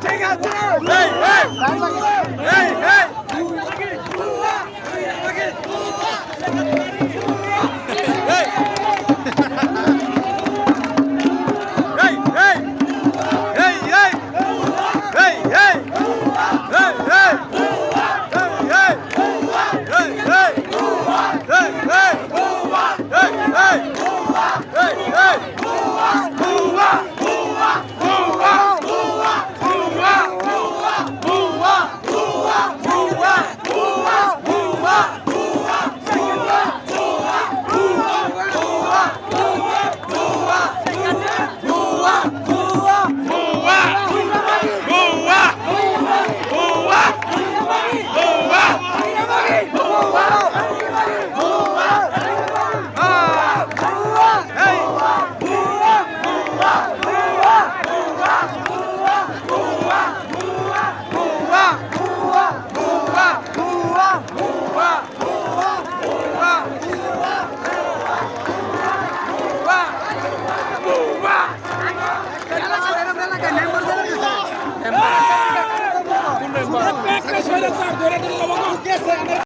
제가 제가 네, 네. 네. Yes, sir.